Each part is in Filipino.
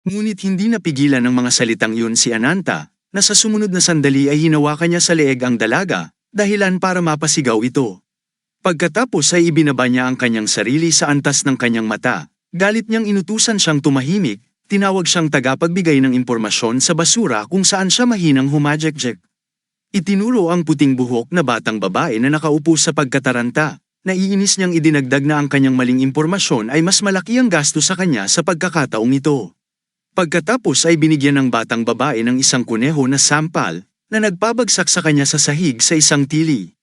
Ngunit hindi napigilan ng mga salitang yun si Ananta, na sa sumunod na sandali ay hinawakan niya sa leeg ang dalaga, dahilan para mapasigaw ito. Pagkatapos ay ibinaba niya ang kanyang sarili sa antas ng kanyang mata, galit niyang inutusan siyang tumahimik, tinawag siyang tagapagbigay ng impormasyon sa basura kung saan siya mahinang humajekjek. Itinuro ang puting buhok na batang babae na nakaupo sa pagkataranta. Naiinis niyang idinagdag na ang kanyang maling impormasyon ay mas malaki ang gasto sa kanya sa pagkakataong ito. Pagkatapos ay binigyan ng batang babae ng isang kuneho na sampal na nagpabagsak sa kanya sa sahig sa isang tili.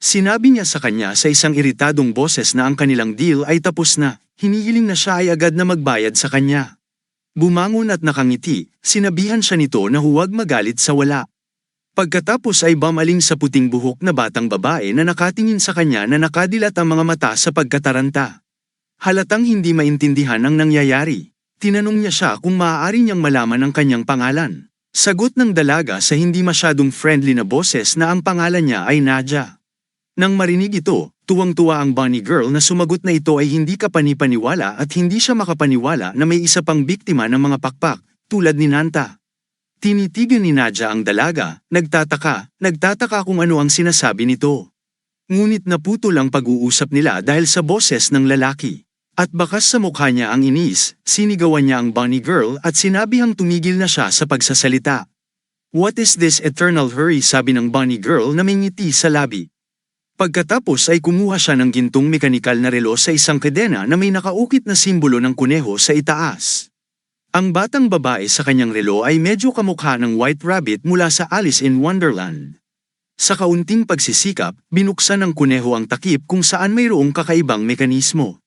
Sinabi niya sa kanya sa isang iritadong boses na ang kanilang deal ay tapos na, hinihiling na siya ay agad na magbayad sa kanya. Bumangon at nakangiti, sinabihan siya nito na huwag magalit sa wala. Pagkatapos ay bamaling sa puting buhok na batang babae na nakatingin sa kanya na nakadilat ang mga mata sa pagkataranta. Halatang hindi maintindihan ang nangyayari. Tinanong niya siya kung maaari niyang malaman ang kanyang pangalan. Sagot ng dalaga sa hindi masyadong friendly na boses na ang pangalan niya ay Nadia. Nang marinig ito, tuwang-tuwa ang bunny girl na sumagot na ito ay hindi kapanipaniwala at hindi siya makapaniwala na may isa pang biktima ng mga pakpak, tulad ni Nanta. Tinitigan ni Nadia ang dalaga, nagtataka, nagtataka kung ano ang sinasabi nito. Ngunit naputol ang pag-uusap nila dahil sa boses ng lalaki. At bakas sa mukha niya ang inis, sinigawan niya ang bunny girl at sinabihang tumigil na siya sa pagsasalita. What is this eternal hurry sabi ng bunny girl na may ngiti sa labi. Pagkatapos ay kumuha siya ng gintong mekanikal na relo sa isang kadena na may nakaukit na simbolo ng kuneho sa itaas. Ang batang babae sa kanyang relo ay medyo kamukha ng White Rabbit mula sa Alice in Wonderland. Sa kaunting pagsisikap, binuksan ng kuneho ang takip kung saan mayroong kakaibang mekanismo.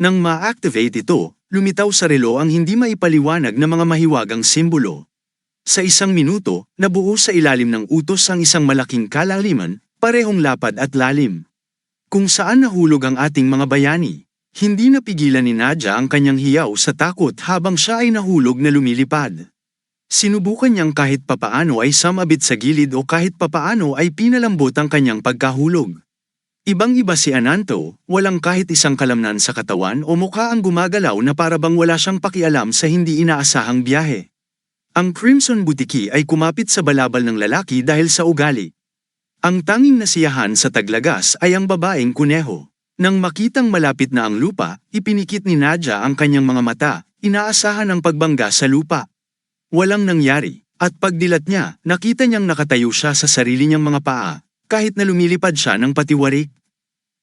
Nang ma-activate ito, lumitaw sa relo ang hindi maipaliwanag na mga mahiwagang simbolo. Sa isang minuto, nabuo sa ilalim ng utos ang isang malaking kalaliman, parehong lapad at lalim. Kung saan nahulog ang ating mga bayani. Hindi napigilan ni Nadia ang kanyang hiyaw sa takot habang siya ay nahulog na lumilipad. Sinubukan niyang kahit papaano ay samabit sa gilid o kahit papaano ay pinalambot ang kanyang pagkahulog. Ibang-iba si Ananto, walang kahit isang kalamnan sa katawan o mukha ang gumagalaw na parabang wala siyang pakialam sa hindi inaasahang biyahe. Ang Crimson Butiki ay kumapit sa balabal ng lalaki dahil sa ugali. Ang tanging nasiyahan sa taglagas ay ang babaeng kuneho. Nang makitang malapit na ang lupa, ipinikit ni Nadia ang kanyang mga mata, inaasahan ang pagbangga sa lupa. Walang nangyari, at pagdilat niya, nakita niyang nakatayo siya sa sarili niyang mga paa, kahit na lumilipad siya ng patiwarik.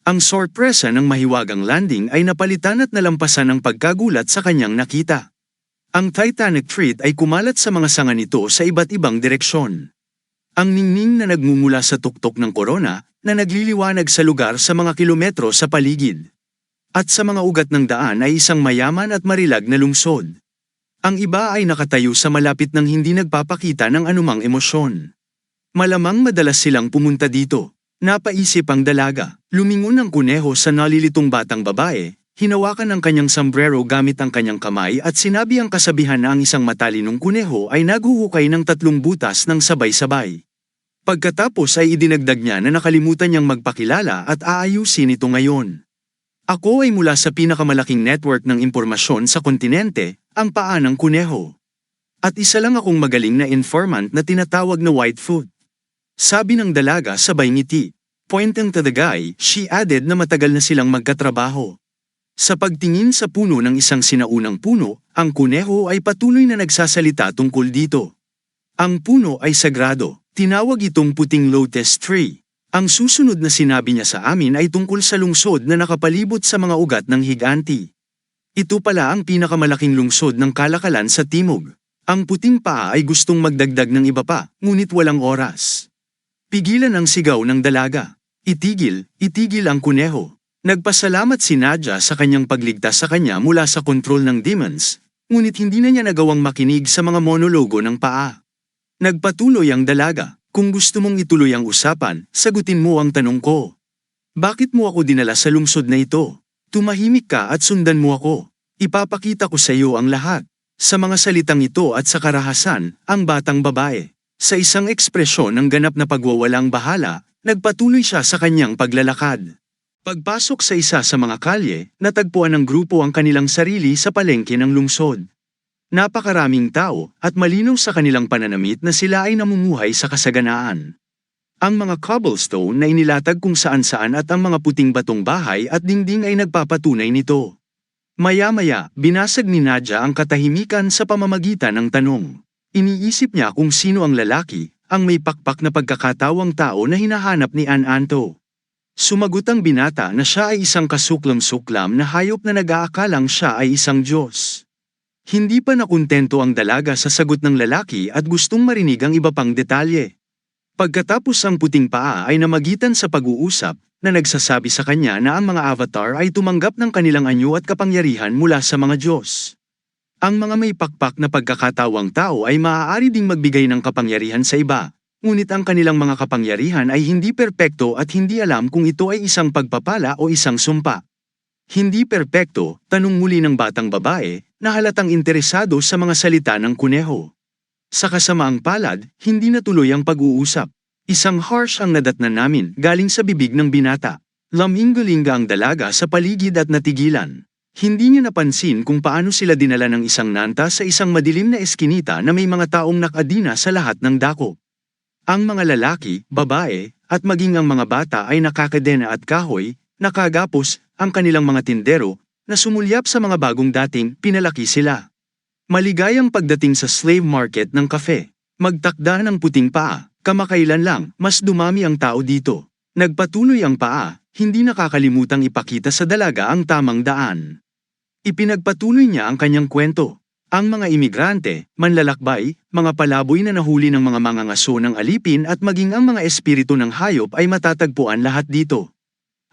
Ang sorpresa ng mahiwagang landing ay napalitan at nalampasan ng pagkagulat sa kanyang nakita. Ang Titanic treat ay kumalat sa mga sanga nito sa iba't ibang direksyon. Ang ningning na nagmumula sa tuktok ng korona na nagliliwanag sa lugar sa mga kilometro sa paligid. At sa mga ugat ng daan ay isang mayaman at marilag na lungsod. Ang iba ay nakatayo sa malapit ng hindi nagpapakita ng anumang emosyon. Malamang madalas silang pumunta dito. Napaisip ang dalaga, lumingon ang kuneho sa nalilitong batang babae, hinawakan ang kanyang sombrero gamit ang kanyang kamay at sinabi ang kasabihan na ang isang matalinong kuneho ay naghuhukay ng tatlong butas ng sabay-sabay. Pagkatapos ay idinagdag niya na nakalimutan niyang magpakilala at aayusin ito ngayon. Ako ay mula sa pinakamalaking network ng impormasyon sa kontinente, ang paa ng kuneho. At isa lang akong magaling na informant na tinatawag na Whitefoot. Sabi ng dalaga sabay ngiti. Pointing to the guy, she added na matagal na silang magkatrabaho. Sa pagtingin sa puno ng isang sinaunang puno, ang kuneho ay patuloy na nagsasalita tungkol dito. Ang puno ay sagrado, tinawag itong puting lotus tree. Ang susunod na sinabi niya sa amin ay tungkol sa lungsod na nakapalibot sa mga ugat ng higanti. Ito pala ang pinakamalaking lungsod ng kalakalan sa timog. Ang puting paa ay gustong magdagdag ng iba pa, ngunit walang oras. Pigilan ang sigaw ng dalaga. Itigil, itigil ang kuneho. Nagpasalamat si Nadia sa kanyang pagligtas sa kanya mula sa kontrol ng demons, ngunit hindi na niya nagawang makinig sa mga monologo ng paa. Nagpatuloy ang dalaga, kung gusto mong ituloy ang usapan, sagutin mo ang tanong ko. Bakit mo ako dinala sa lungsod na ito? Tumahimik ka at sundan mo ako. Ipapakita ko sa iyo ang lahat. Sa mga salitang ito at sa karahasan, ang batang babae. Sa isang ekspresyon ng ganap na pagwawalang bahala, nagpatuloy siya sa kanyang paglalakad. Pagpasok sa isa sa mga kalye, natagpuan ng grupo ang kanilang sarili sa palengke ng lungsod. Napakaraming tao at malinaw sa kanilang pananamit na sila ay namumuhay sa kasaganaan. Ang mga cobblestone na inilatag kung saan-saan at ang mga puting batong bahay at dingding ay nagpapatunay nito. Maya-maya, binasag ni Nadja ang katahimikan sa pamamagitan ng tanong. Iniisip niya kung sino ang lalaki, ang may pakpak na pagkakatawang tao na hinahanap ni An Anto. Sumagot ang binata na siya ay isang kasuklam-suklam na hayop na nag-aakalang siya ay isang Diyos. Hindi pa nakontento ang dalaga sa sagot ng lalaki at gustong marinig ang iba pang detalye. Pagkatapos ang puting paa ay namagitan sa pag-uusap, na nagsasabi sa kanya na ang mga avatar ay tumanggap ng kanilang anyo at kapangyarihan mula sa mga Diyos. Ang mga may pakpak na pagkakatawang tao ay maaari ding magbigay ng kapangyarihan sa iba, ngunit ang kanilang mga kapangyarihan ay hindi perpekto at hindi alam kung ito ay isang pagpapala o isang sumpa. Hindi perpekto, tanong muli ng batang babae, na halatang interesado sa mga salita ng kuneho. Sa kasamaang palad, hindi natuloy ang pag-uusap. Isang harsh ang nadatnan namin galing sa bibig ng binata. Laminggalinga ang dalaga sa paligid at natigilan. Hindi niya napansin kung paano sila dinala ng isang nanta sa isang madilim na eskinita na may mga taong nakadina sa lahat ng dako. Ang mga lalaki, babae, at maging ang mga bata ay nakakadena at kahoy, nakagapos, ang kanilang mga tindero, na sumulyap sa mga bagong dating pinalaki sila. Maligayang pagdating sa slave market ng kafe. Magtakda ng puting paa, kamakailan lang, mas dumami ang tao dito. Nagpatuloy ang paa, hindi nakakalimutang ipakita sa dalaga ang tamang daan. Ipinagpatuloy niya ang kanyang kwento. Ang mga imigrante, manlalakbay, mga palaboy na nahuli ng mga mangangaso ng alipin at maging ang mga espiritu ng hayop ay matatagpuan lahat dito.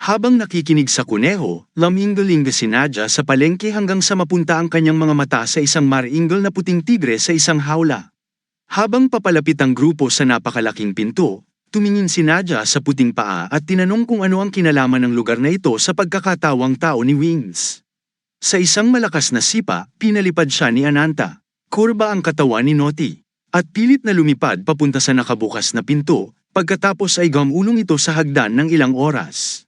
Habang nakikinig sa kuneho, laminggaling si Nadja sa palengke hanggang sa mapunta ang kanyang mga mata sa isang maringgal na puting tigre sa isang hawla. Habang papalapit ang grupo sa napakalaking pinto, tumingin si Nadja sa puting paa at tinanong kung ano ang kinalaman ng lugar na ito sa pagkakatawang tao ni Wings. Sa isang malakas na sipa, pinalipad siya ni Ananta. Kurba ang katawan ni Noti. At pilit na lumipad papunta sa nakabukas na pinto, pagkatapos ay gamulong ito sa hagdan ng ilang oras.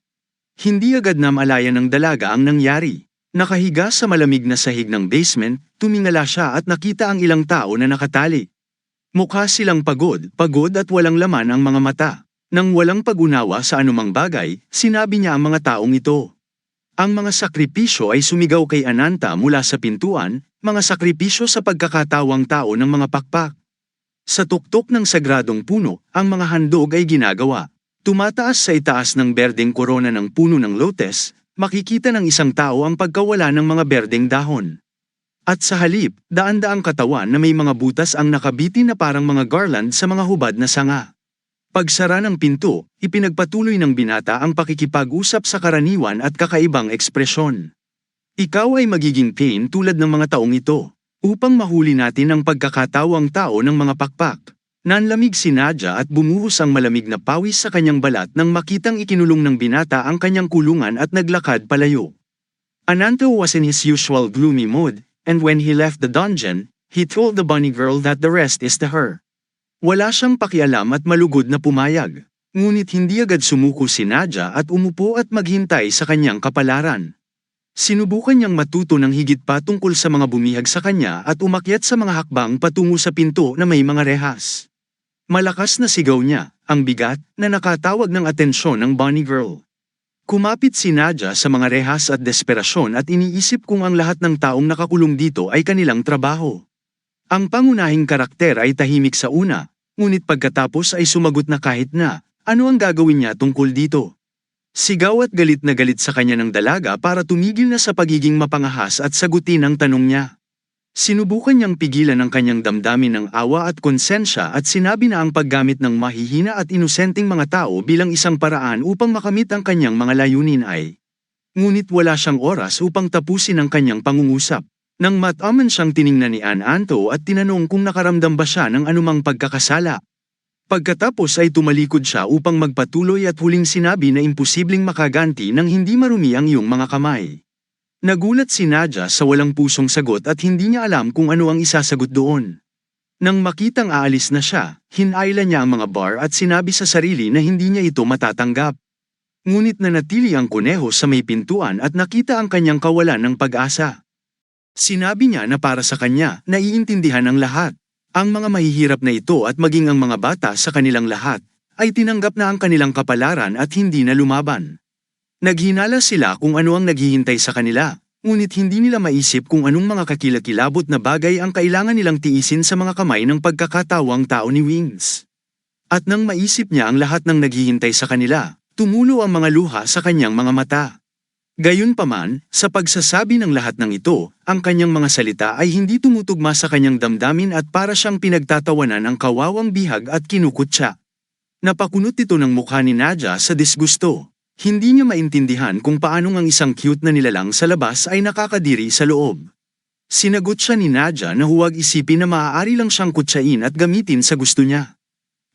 Hindi agad na malaya ng dalaga ang nangyari. Nakahiga sa malamig na sahig ng basement, tumingala siya at nakita ang ilang tao na nakatali. Mukha silang pagod, pagod at walang laman ang mga mata. Nang walang pag-unawa sa anumang bagay, sinabi niya ang mga taong ito. Ang mga sakripisyo ay sumigaw kay Ananta mula sa pintuan, mga sakripisyo sa pagkakatawang tao ng mga pakpak. Sa tuktok ng sagradong puno, ang mga handog ay ginagawa. Tumataas sa itaas ng berdeng korona ng puno ng lotes, makikita ng isang tao ang pagkawala ng mga berdeng dahon. At sa halip, daan-daang katawan na may mga butas ang nakabitin na parang mga garland sa mga hubad na sanga. Pagsara ng pinto, ipinagpatuloy ng binata ang pakikipag-usap sa karaniwan at kakaibang ekspresyon. Ikaw ay magiging pain tulad ng mga taong ito, upang mahuli natin ang pagkakatawang tao ng mga pakpak. Nanlamig si Nadja at bumuhos ang malamig na pawis sa kanyang balat nang makitang ikinulong ng binata ang kanyang kulungan at naglakad palayo. Ananto was in his usual gloomy mood, and when he left the dungeon, he told the bunny girl that the rest is to her. Wala siyang pakialam at malugod na pumayag. Ngunit hindi agad sumuko si Nadja at umupo at maghintay sa kanyang kapalaran. Sinubukan niyang matuto ng higit pa tungkol sa mga bumihag sa kanya at umakyat sa mga hakbang patungo sa pinto na may mga rehas. Malakas na sigaw niya, ang bigat, na nakatawag ng atensyon ng bunny girl. Kumapit si Nadja sa mga rehas at desperasyon at iniisip kung ang lahat ng taong nakakulong dito ay kanilang trabaho. Ang pangunahing karakter ay tahimik sa una, ngunit pagkatapos ay sumagot na kahit na, ano ang gagawin niya tungkol dito? Sigaw at galit na galit sa kanya ng dalaga para tumigil na sa pagiging mapangahas at sagutin ang tanong niya. Sinubukan niyang pigilan ang kanyang damdamin ng awa at konsensya at sinabi na ang paggamit ng mahihina at inosenteng mga tao bilang isang paraan upang makamit ang kanyang mga layunin ay. Ngunit wala siyang oras upang tapusin ang kanyang pangungusap. Nang mataman siyang tiningnan ni An Anto at tinanong kung nakaramdam ba siya ng anumang pagkakasala. Pagkatapos ay tumalikod siya upang magpatuloy at huling sinabi na imposibleng makaganti ng hindi marumi ang iyong mga kamay. Nagulat si Nadja sa walang pusong sagot at hindi niya alam kung ano ang isasagot doon. Nang makitang aalis na siya, hinayla niya ang mga bar at sinabi sa sarili na hindi niya ito matatanggap. Ngunit nanatili ang kuneho sa may pintuan at nakita ang kanyang kawalan ng pag-asa. Sinabi niya na para sa kanya, naiintindihan ang lahat. Ang mga mahihirap na ito at maging ang mga bata sa kanilang lahat, ay tinanggap na ang kanilang kapalaran at hindi na lumaban. Naghinala sila kung ano ang naghihintay sa kanila, ngunit hindi nila maisip kung anong mga kakilakilabot na bagay ang kailangan nilang tiisin sa mga kamay ng pagkakatawang tao ni Wings. At nang maisip niya ang lahat ng naghihintay sa kanila, tumulo ang mga luha sa kanyang mga mata. Gayunpaman, sa pagsasabi ng lahat ng ito, ang kanyang mga salita ay hindi tumutugma sa kanyang damdamin at para siyang pinagtatawanan ng kawawang bihag at kinukutya. Napakunot ito ng mukha ni Nadia sa disgusto. Hindi niya maintindihan kung paanong ang isang cute na nilalang sa labas ay nakakadiri sa loob. Sinagot siya ni Nadia na huwag isipin na maaari lang siyang kutsain at gamitin sa gusto niya.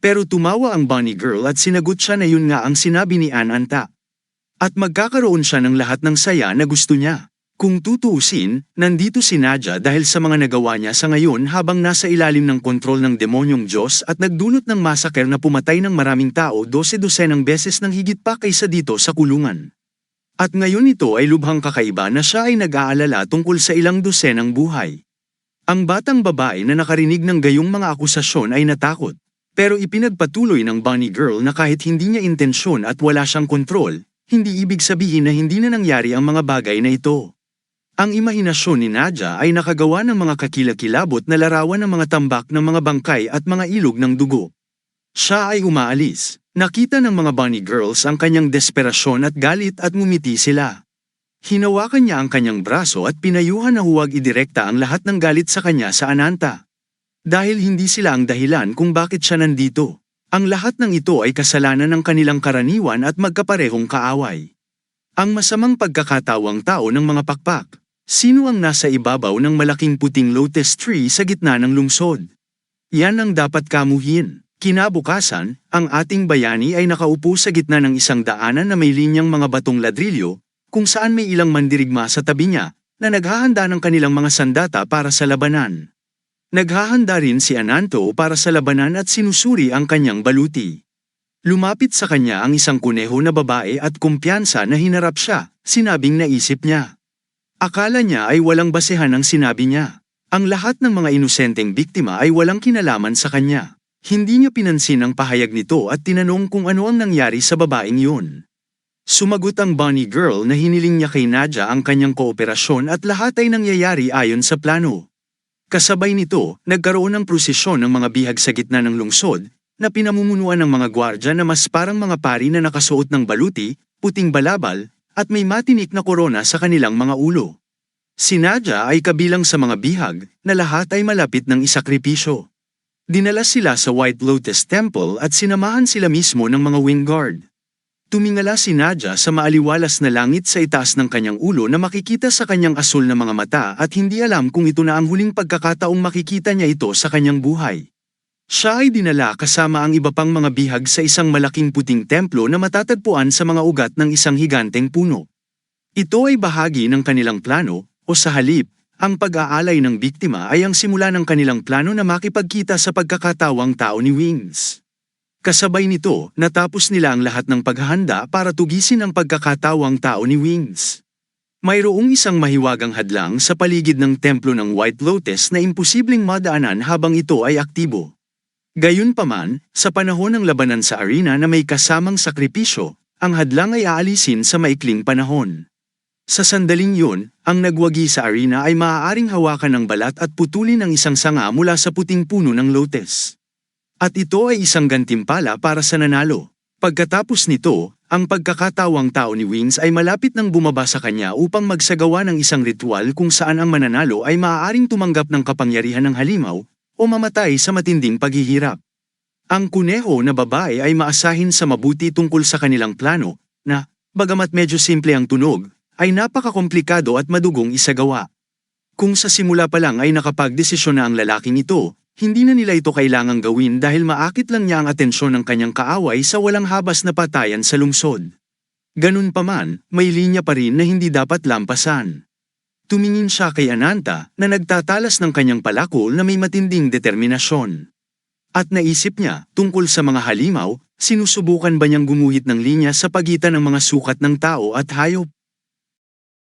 Pero tumawa ang bunny girl at sinagot siya na yun nga ang sinabi ni Ananta. At magkakaroon siya ng lahat ng saya na gusto niya. Kung tutuusin, nandito si Nadia dahil sa mga nagawa niya sa ngayon habang nasa ilalim ng kontrol ng demonyong Diyos at nagdulot ng masaker na pumatay ng maraming tao 12-dosenang beses ng higit pa kaysa dito sa kulungan. At ngayon ito ay lubhang kakaiba na siya ay nag-aalala tungkol sa ilang dosenang buhay. Ang batang babae na nakarinig ng gayong mga akusasyon ay natakot. Pero ipinagpatuloy ng bunny girl na kahit hindi niya intensyon at wala siyang kontrol, hindi ibig sabihin na hindi na nangyari ang mga bagay na ito. Ang imahinasyon ni Nadia ay nakagawa ng mga kakilakilabot na larawan ng mga tambak ng mga bangkay at mga ilog ng dugo. Siya ay umaalis. Nakita ng mga bunny girls ang kanyang desperasyon at galit at ngumiti sila. Hinawakan niya ang kanyang braso at pinayuhan na huwag idirekta ang lahat ng galit sa kanya sa Ananta. Dahil hindi sila ang dahilan kung bakit siya nandito. Ang lahat ng ito ay kasalanan ng kanilang karaniwan at magkaparehong kaaway. Ang masamang pagkakatawang tao ng mga pakpak. Sino ang nasa ibabaw ng malaking puting lotus tree sa gitna ng lungsod? Yan ang dapat kamuhin. Kinabukasan, ang ating bayani ay nakaupo sa gitna ng isang daanan na may linyang mga batong ladrilyo, kung saan may ilang mandirigma sa tabi niya, na naghahanda ng kanilang mga sandata para sa labanan. Naghahanda rin si Ananto para sa labanan at sinusuri ang kanyang baluti. Lumapit sa kanya ang isang kuneho na babae at kumpiyansa na hinarap siya, sinabing naisip niya. Akala niya ay walang basehan ang sinabi niya. Ang lahat ng mga inosenteng biktima ay walang kinalaman sa kanya. Hindi niya pinansin ang pahayag nito at tinanong kung ano ang nangyari sa babaeng yun. Sumagot ang bunny girl na hiniling niya kay Nadia ang kanyang kooperasyon at lahat ay nangyayari ayon sa plano. Kasabay nito, nagkaroon ng prosesyon ng mga bihag sa gitna ng lungsod, na pinamumunuan ng mga gwardya na mas parang mga pari na nakasuot ng baluti, puting balabal, at may matinik na korona sa kanilang mga ulo. Si Nadia ay kabilang sa mga bihag, na lahat ay malapit ng isakripisyo. Dinala sila sa White Lotus Temple at sinamahan sila mismo ng mga wing guard. Tumingala si Nadia sa maaliwalas na langit sa itaas ng kanyang ulo na makikita sa kanyang asul na mga mata at hindi alam kung ito na ang huling pagkakataong makikita niya ito sa kanyang buhay. Siya ay dinala kasama ang iba pang mga bihag sa isang malaking puting templo na matatagpuan sa mga ugat ng isang higanteng puno. Ito ay bahagi ng kanilang plano, o sa halip, ang pag-aalay ng biktima ay ang simula ng kanilang plano na makipagkita sa pagkakatawang tao ni Wings. Kasabay nito, natapos nila ang lahat ng paghahanda para tugisin ang pagkakatawang tao ni Wings. Mayroong isang mahiwagang hadlang sa paligid ng templo ng White Lotus na imposibleng madaanan habang ito ay aktibo. Gayunpaman, sa panahon ng labanan sa arena na may kasamang sakripisyo, ang hadlang ay aalisin sa maikling panahon. Sa sandaling yun, ang nagwagi sa arena ay maaaring hawakan ng balat at putulin ang isang sanga mula sa puting puno ng lotus. At ito ay isang gantimpala para sa nanalo. Pagkatapos nito, ang pagkakatawang tao ni Wings ay malapit nang bumaba sa kanya upang magsagawa ng isang ritual kung saan ang mananalo ay maaaring tumanggap ng kapangyarihan ng halimaw o mamatay sa matinding paghihirap. Ang kuneho na babae ay maasahin sa mabuti tungkol sa kanilang plano na, bagamat medyo simple ang tunog, ay napakakomplikado at madugong isagawa. Kung sa simula pa lang ay nakapagdesisyon na ang lalaking ito, hindi na nila ito kailangang gawin dahil maakit lang niya ang atensyon ng kanyang kaaway sa walang habas na patayan sa lungsod. Ganun pa man, may linya pa rin na hindi dapat lampasan. Tumingin siya kay Ananta na nagtatalas ng kanyang palakol na may matinding determinasyon. At naisip niya, tungkol sa mga halimaw, sinusubukan ba niyang gumuhit ng linya sa pagitan ng mga sukat ng tao at hayop?